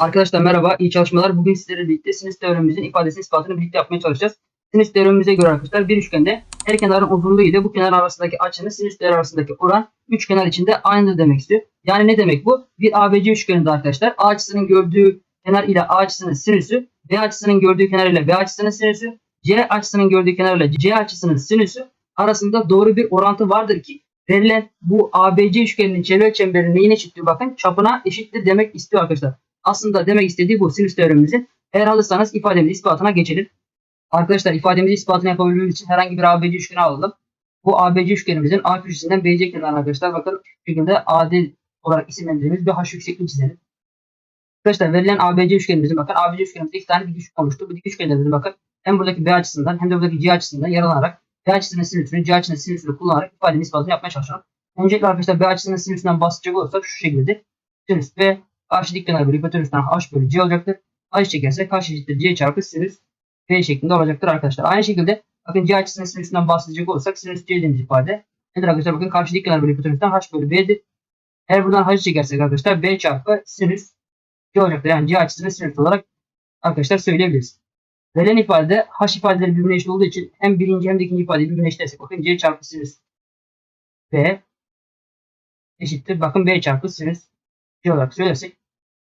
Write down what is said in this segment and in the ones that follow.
Arkadaşlar merhaba, iyi çalışmalar. Bugün sizlerle birlikte sinüs teoremimizin ifadesini ispatını birlikte yapmaya çalışacağız. Sinüs teoremimize göre arkadaşlar bir üçgende her kenarın uzunluğu ile bu kenar arasındaki açının sinüs değeri arasındaki oran üç kenar içinde aynıdır demek istiyor. Yani ne demek bu? Bir ABC üçgeninde arkadaşlar A açısının gördüğü kenar ile A açısının sinüsü, B açısının gördüğü kenar ile B açısının sinüsü, C açısının gördüğü kenar ile C açısının sinüsü arasında doğru bir orantı vardır ki verilen bu ABC üçgeninin çevre çemberinin neyine eşittir bakın çapına eşittir demek istiyor arkadaşlar. Aslında demek istediği bu sinüs teoremimizin. Eğer alırsanız ifademizi ispatına geçelim. Arkadaşlar ifademizi ispatını yapabilmemiz için herhangi bir ABC üçgeni alalım. Bu ABC üçgenimizin A köşesinden BC kenarına arkadaşlar bakın şekilde AD olarak isimlendirdiğimiz bir H yüksekliği çizelim. Arkadaşlar verilen ABC üçgenimizin bakın ABC üçgenimizde iki tane dik üçgen oluştu. Bu dik üçgenlerimizin bakın hem buradaki B açısından hem de buradaki C açısından yaralanarak B açısının sinüsünü C açısının sinüsünü kullanarak ifadenin ispatını yapmaya çalışalım. Öncelikle arkadaşlar B açısının sinüsünden bahsedecek olursak şu şekilde sinüs B Karşı dik kenar bölü hipotenüsten h bölü c olacaktır. h çekersek h eşittir c çarpı sinüs b şeklinde olacaktır arkadaşlar. Aynı şekilde bakın c açısının sinüsünden bahsedecek olursak sinüs c dediğimiz ifade nedir arkadaşlar? Bakın karşı dik kenar bölü hipotenüsten h bölü b'dir. Eğer buradan h çekersek arkadaşlar b çarpı sinüs c olacaktır. Yani c açısının sinüs olarak arkadaşlar söyleyebiliriz. Verilen ifadede h ifadeleri birbirine eşit olduğu için hem birinci hem de ikinci ifadeyi birbirine eşitlersek bakın c çarpı sinüs b eşittir. Bakın b çarpı sinüs c olarak söylersek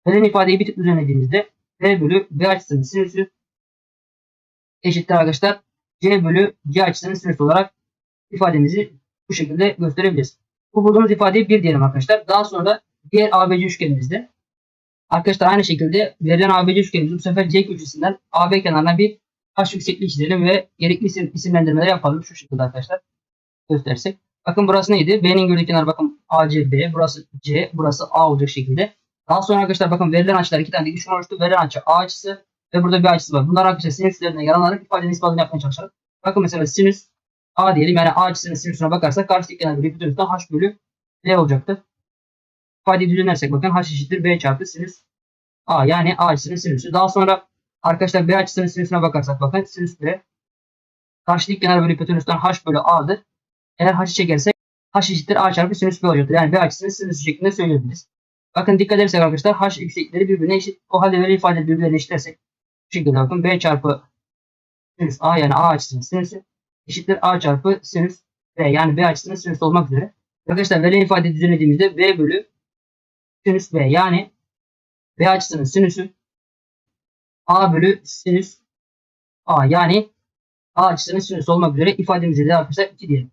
verilen ifadeyi bir tık düzenlediğimizde b bölü b açısının sinüsü eşittir arkadaşlar c bölü c açısının sinüsü olarak ifademizi bu şekilde gösterebiliriz. Bu bulduğumuz ifadeyi bir diyelim arkadaşlar. Daha sonra diğer ABC üçgenimizde arkadaşlar aynı şekilde verilen ABC üçgenimizi bu sefer C köşesinden AB kenarına bir H yüksekliği çizelim ve gerekli isim, isimlendirmeleri yapalım. Şu şekilde arkadaşlar göstersek. Bakın burası neydi? B'nin gördüğü kenar bakın AC, B. Burası C. Burası A olacak şekilde. Daha sonra arkadaşlar bakın verilen açılar iki tane üçgen oluştu. Verilen açı A açısı ve burada bir açısı var. Bunlar arkadaşlar sinüs üzerinden yararlanarak ifadenin ispatını yapmaya çalışalım. Bakın mesela sinüs A diyelim. Yani A açısının sinüsüne bakarsak karşı kenar bölü hipotenüsten H bölü L olacaktı. İfadeyi düzenlersek bakın H eşittir B çarpı sinüs A. Yani A açısının sinüsü. Daha sonra arkadaşlar B açısının sinüsüne bakarsak bakın sinüs B karşı dik kenar bölü hipotenüsten H bölü A'dır. Eğer H'ı çekersek H eşittir A çarpı sinüs B olacaktır. Yani B açısının sinüsü şeklinde söyleyebiliriz. Bakın dikkat edersek arkadaşlar H yükseklikleri birbirine eşit. O halde verilen ifadeleri birbirine eşitlersek şu şekilde bakın B çarpı sinüs A yani A açısının sinüsü eşittir A çarpı sinüs B yani B açısının sinüsü olmak üzere. Arkadaşlar verilen ifadeyi düzenlediğimizde B bölü sinüs B yani B açısının sinüsü A bölü sinüs A. Yani A açısının sinüsü olmak üzere ifademizi de arkadaşlar 2 diyelim.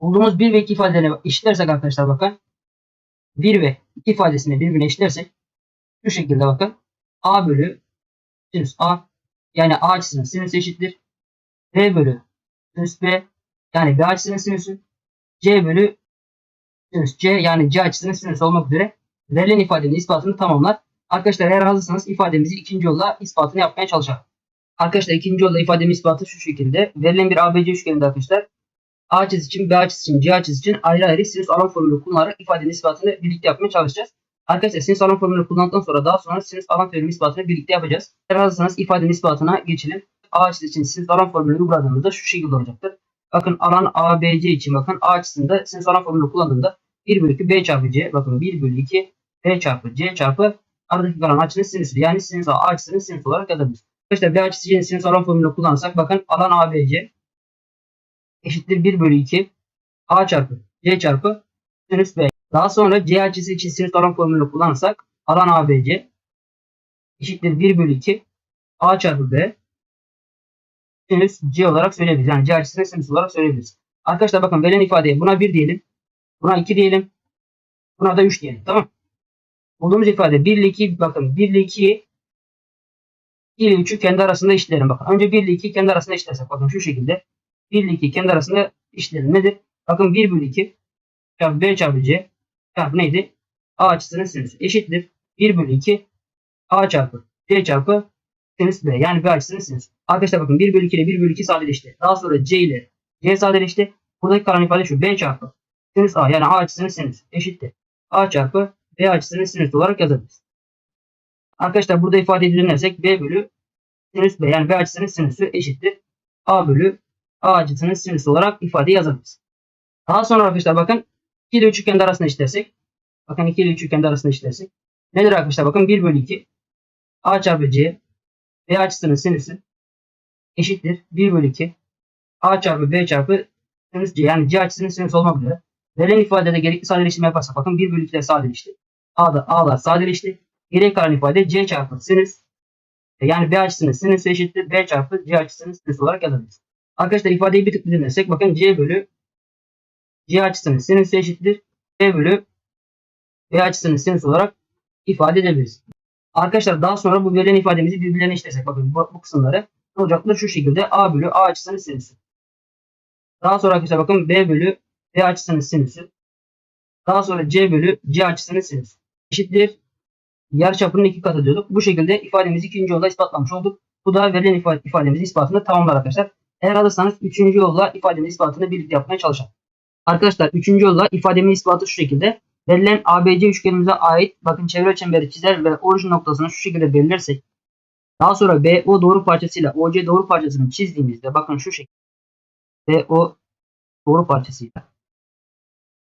Bulduğumuz 1 ve 2 ifadelerini eşitlersek arkadaşlar bakın. 1 ve 2 ifadesini birbirine eşitlersek şu şekilde bakın. A bölü sinüs A. Yani A açısının sinüsü eşittir. B bölü sinüs B. Yani B açısının sinüsü. C bölü sinüs C yani C açısının sinüsü olmak üzere verilen ifadenin ispatını tamamlar. Arkadaşlar eğer hazırsanız ifademizi ikinci yolla ispatını yapmaya çalışalım. Arkadaşlar ikinci yolla ifademin ispatı şu şekilde. Verilen bir ABC üçgeninde arkadaşlar A açısı için, B açısı için, C açısı için ayrı ayrı sinüs alan formülü kullanarak ifadenin ispatını birlikte yapmaya çalışacağız. Arkadaşlar sinüs alan formülü kullandıktan sonra daha sonra sinüs alan teoremi ispatını birlikte yapacağız. Eğer hazırsanız ifadenin ispatına geçelim. A açısı için sinüs alan formülünü uyguladığımızda şu şekilde olacaktır. Bakın alan ABC için bakın A açısında sinüs alan formülünü kullandığımda 1 bölü 2 B çarpı C bakın 1 bölü 2 B çarpı C çarpı aradaki kalan açının sinüsü. Yani sinüs A açısının sinüsü olarak yazabiliriz. Arkadaşlar B açısı için sinüs alan formülünü kullanırsak bakın alan ABC eşittir 1 bölü 2 A çarpı C çarpı sinüs B. Daha sonra C açısı için sinüs alan formülünü kullanırsak alan ABC eşittir 1 bölü 2 A çarpı B sinüs C olarak söyleyebiliriz. Yani C açısını sinüs olarak söyleyebiliriz. Arkadaşlar bakın verilen ifadeye buna 1 diyelim. Buna 2 diyelim. Buna da 3 diyelim. Tamam. Bulduğumuz ifade 1 ile 2 bakın 1 ile 2 2 ile 3'ü kendi arasında eşitleyelim. Bakın önce 1 ile 2 kendi arasında eşitlersek bakın şu şekilde 1 ile 2 kendi arasında eşitleyelim. Nedir? Bakın 1 bölü 2 çarpı B çarpı C çarpı neydi? A açısının sinüsü eşittir. 1 bölü 2 A çarpı C çarpı sinüs B. Yani B açısının sinüsü. Arkadaşlar bakın 1 bölü 2 ile 1 bölü 2 sadeleşti. Daha sonra C ile C sadeleşti. Buradaki kalan ifade şu. B çarpı sinüs A yani A açısının sinüsü eşittir. A çarpı B açısının sinüsü olarak yazabiliriz. Arkadaşlar burada ifadeyi düzenlersek B bölü sinüs B yani B açısının sinüsü eşittir. A bölü A açısının sinüsü olarak ifade yazabiliriz. Daha sonra arkadaşlar bakın 2 ile 3 üçgende arasında işlersek. Bakın 2 ile 3 üçgende arasında işlersek. Nedir arkadaşlar? Bakın 1 bölü 2 A çarpı C B açısının sinüsü eşittir 1 bölü 2 A çarpı B çarpı sinüs C. Yani C açısının sinüs olmak üzere. Verilen ifadede gerekli sadeleştirme yaparsak bakın 1 bölü 2 ile sadeleşti. A'da A'lar sadeleşti. Geriye kalan ifade C çarpı sinüs e, yani B açısının sinüsü eşittir B çarpı C açısının sinüsü olarak yazabiliriz. Arkadaşlar ifadeyi bir tık düzenlersek bakın C bölü C açısının sinüsü eşittir B bölü B açısının sinüsü olarak ifade edebiliriz. Arkadaşlar daha sonra bu verilen ifademizi birbirlerine işlesek bakın bu, bu kısımları ne olacaktır? Şu şekilde A bölü A açısının sinüsü. Daha sonra arkadaşlar bakın B bölü B açısının sinüsü. Daha sonra C bölü C açısının sinüsü. Eşittir yarıçapının iki katı diyorduk. Bu şekilde ifademizi ikinci yolda ispatlamış olduk. Bu da verilen ifade, ifademizin ispatını tamamlar arkadaşlar. Eğer alırsanız üçüncü yolla ifademin ispatını birlikte yapmaya çalışalım. Arkadaşlar üçüncü yolla ifademin ispatı şu şekilde. Verilen ABC üçgenimize ait bakın çevre çemberi çizer ve orijin noktasını şu şekilde belirlersek daha sonra BO doğru parçasıyla OC doğru parçasını çizdiğimizde bakın şu şekilde BO doğru parçasıyla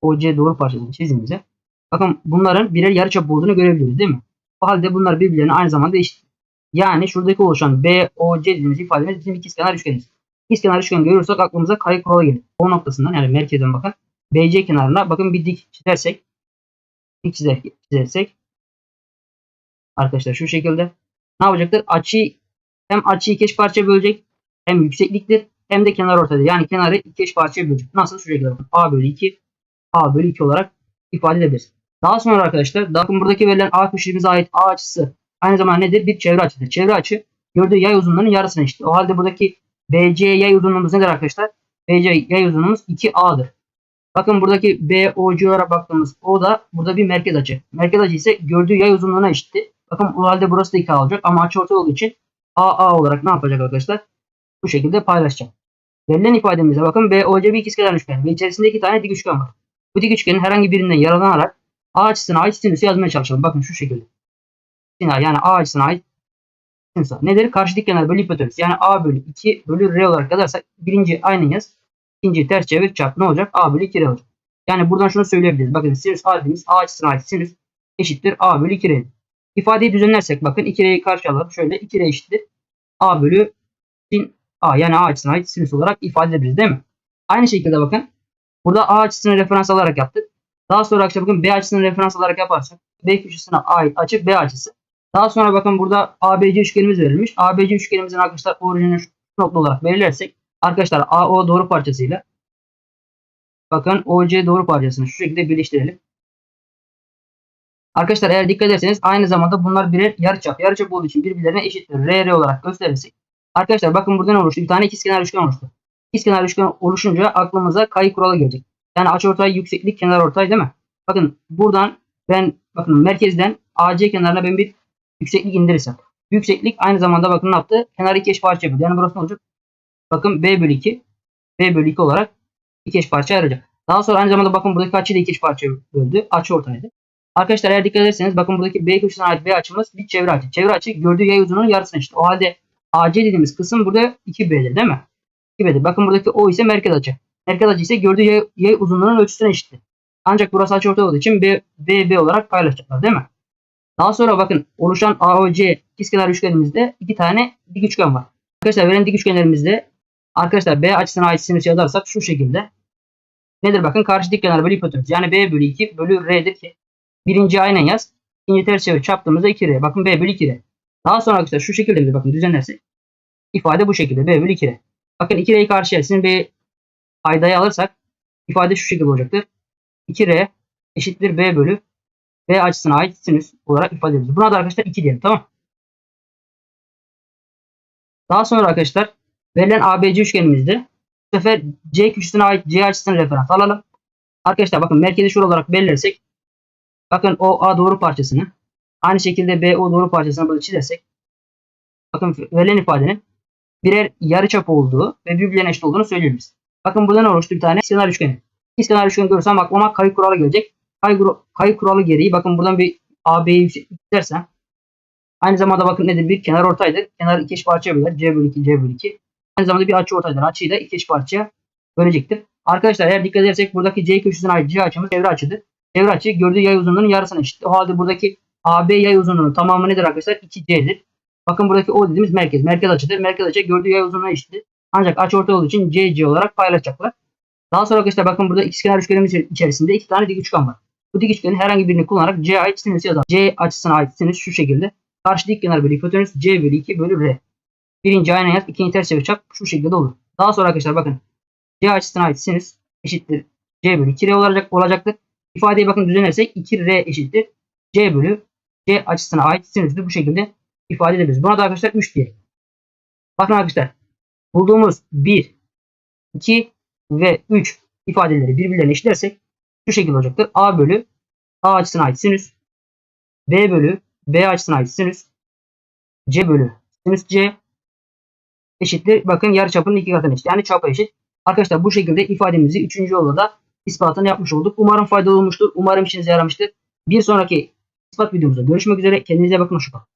OC doğru parçasını çizdiğimizde bakın bunların birer yarıçap olduğunu görebiliyoruz değil mi? O halde bunlar birbirlerine aynı zamanda eşit. Yani şuradaki oluşan BOC dediğimiz ifademiz bizim ikizkenar üçgenimiz. İkizkenar üçgen görürsek aklımıza kare kuralı gelir. O noktasından yani merkezden bakın BC kenarına bakın bir dik çizersek çizersek arkadaşlar şu şekilde ne yapacaktır? Açıyı hem açıyı iki eş parçaya bölecek hem yüksekliktir hem de kenar ortada. Yani kenarı iki eş parçaya bölecek. Nasıl? Şu şekilde. A bölü 2 A bölü 2 olarak ifade edebiliriz. Daha sonra arkadaşlar bakın buradaki verilen A köşemize ait A açısı aynı zamanda nedir? Bir çevre açıdır. Çevre açı gördüğü yay uzunluğunun yarısına eşit. O halde buradaki BC yay uzunluğumuz nedir arkadaşlar? BC yay uzunluğumuz 2A'dır. Bakın buradaki BOC olarak baktığımız O da burada bir merkez açı. Merkez açı ise gördüğü yay uzunluğuna eşitti. Bakın o halde burası da 2 olacak ama açı orta olduğu için AA olarak ne yapacak arkadaşlar? Bu şekilde paylaşacak. Verilen ifademize bakın BOC bir ikizkenar üçgen ve içerisinde iki tane dik üçgen var. Bu dik üçgenin herhangi birinden yararlanarak A açısına ait sinüsü yazmaya çalışalım. Bakın şu şekilde. Yani A açısına ait sinüs. Nedir? Karşı dik kenar bölü hipotenüs. Yani A bölü 2 bölü R olarak yazarsak birinci aynı yaz. İkinci ters çevir çarp ne olacak? A bölü 2 R olacak. Yani buradan şunu söyleyebiliriz. Bakın sinüs alfimiz A açısına ait sinüs eşittir A bölü 2 R. İfadeyi düzenlersek bakın 2 R'yi karşı alalım. Şöyle 2 R eşittir. A bölü sin A yani A açısına ait sinüs olarak ifade edebiliriz değil mi? Aynı şekilde bakın. Burada A açısını referans alarak yaptık. Daha sonra arkadaşlar bakın B açısını referans alarak yaparsak B köşesine ait açı B açısı. Daha sonra bakın burada ABC üçgenimiz verilmiş. ABC üçgenimizin arkadaşlar orijini nokta olarak belirlersek arkadaşlar AO doğru parçasıyla bakın OC doğru parçasını şu şekilde birleştirelim. Arkadaşlar eğer dikkat ederseniz aynı zamanda bunlar birer yarıçap. Yarıçap olduğu için birbirlerine eşittir. RR olarak gösterirsek. Arkadaşlar bakın burada ne oluştu? Bir tane ikizkenar üçgen oluştu. İkizkenar üçgen oluşunca aklımıza kayı kuralı gelecek. Yani açıortay yükseklik kenar ortay değil mi? Bakın buradan ben bakın merkezden AC kenarına ben bir yükseklik indirirsem. Yükseklik aynı zamanda bakın ne yaptı? Kenarı iki eş parça böldü. Yani burası ne olacak? Bakın B bölü 2 B bölü 2 olarak iki eş parça ayıracak. Daha sonra aynı zamanda bakın buradaki açıyı da iki eş parça böldü. Açı ortaydı. Arkadaşlar eğer dikkat ederseniz bakın buradaki B köşesine ait B açımız bir çevre açı. Çevre açı gördüğü yay uzunluğunun yarısına eşit. O halde AC dediğimiz kısım burada 2B'dir değil mi? 2B'dir. Bakın buradaki O ise merkez açı. Merkez açı ise gördüğü yay, yay uzunluğunun ölçüsüne eşittir. Ancak burası açıortay olduğu için B, B, B olarak paylaşacaklar değil mi? Daha sonra bakın oluşan AOC ikizkenar üçgenimizde iki tane dik üçgen var. Arkadaşlar verilen dik üçgenlerimizde arkadaşlar B açısına ait sinüs yazarsak şu şekilde. Nedir bakın karşı dik kenar bölü hipotenüs. Yani B bölü 2 bölü R'dir ki birinci aynen yaz. İkinci ters çevir çarptığımızda 2R. Bakın B bölü 2R. Daha sonra arkadaşlar şu şekilde bir bakın düzenlersek ifade bu şekilde B bölü 2R. Bakın 2R'yi karşıya sizin bir paydayı alırsak ifade şu şekilde olacaktır. 2R eşittir B bölü B açısına ait sinüs olarak ifade ediyoruz. Buna da arkadaşlar 2 diyelim tamam Daha sonra arkadaşlar verilen ABC üçgenimizde bu sefer C köşesine ait C açısını referans alalım. Arkadaşlar bakın merkezi şur olarak belirlersek bakın o A doğru parçasını aynı şekilde B O doğru parçasını böyle çizersek bakın verilen ifadenin birer yarıçap olduğu ve birbirlerine eşit olduğunu söyleyebiliriz. Bakın burada ne oluştu bir tane kenar üçgeni. İskenar üçgeni görürsem aklıma kayık kuralı gelecek. Kayık, kayık kuralı gereği bakın buradan bir AB'yi yükseklik dersem aynı zamanda bakın nedir? Bir kenar ortaydır. Kenar iki eş parçaya böler. C bölü 2, C bölü 2. Aynı zamanda bir açı ortaydır. Açıyı da iki eş parçaya bölecektir. Arkadaşlar eğer dikkat edersek buradaki C köşesine ait C açımız çevre açıdır. Çevre açı gördüğü yay uzunluğunun yarısına eşit. O halde buradaki AB yay uzunluğunun tamamı nedir arkadaşlar? 2C'dir. Bakın buradaki O dediğimiz merkez. Merkez açıdır. Merkez açı gördüğü yay uzunluğuna eşittir. Ancak açı orta olduğu için CC olarak paylaşacaklar. Daha sonra arkadaşlar bakın burada ikizkenar üçgenimiz içerisinde iki tane dik üçgen var. Bu dik üçgenin herhangi birini kullanarak C ait sinüs yazalım. C açısına ait sinüs şu şekilde. Karşı dik kenar bölü hipotenüs C bölü 2 bölü R. Birinci aynen yaz, ikinci ters çevir çap şu şekilde olur. Daha sonra arkadaşlar bakın. C açısına ait sinüs eşittir C bölü 2R olacak, olacaktır. İfadeyi bakın düzenlersek 2R eşittir C bölü C açısına ait sinüsü bu şekilde ifade edebiliriz. Buna da arkadaşlar 3 diyelim. Bakın arkadaşlar bulduğumuz 1, 2 ve 3 ifadeleri birbirlerine eşitlersek şu şekilde olacaktır. A bölü A açısına ait sinüs B bölü B açısına ait sinüs C bölü sinüs C eşittir. Bakın yarıçapının iki katına eşit. Yani çapa eşit. Arkadaşlar bu şekilde ifademizi 3. yolda da ispatını yapmış olduk. Umarım faydalı olmuştur. Umarım işinize yaramıştır. Bir sonraki ispat videomuzda görüşmek üzere. Kendinize bakın. Hoşçakalın.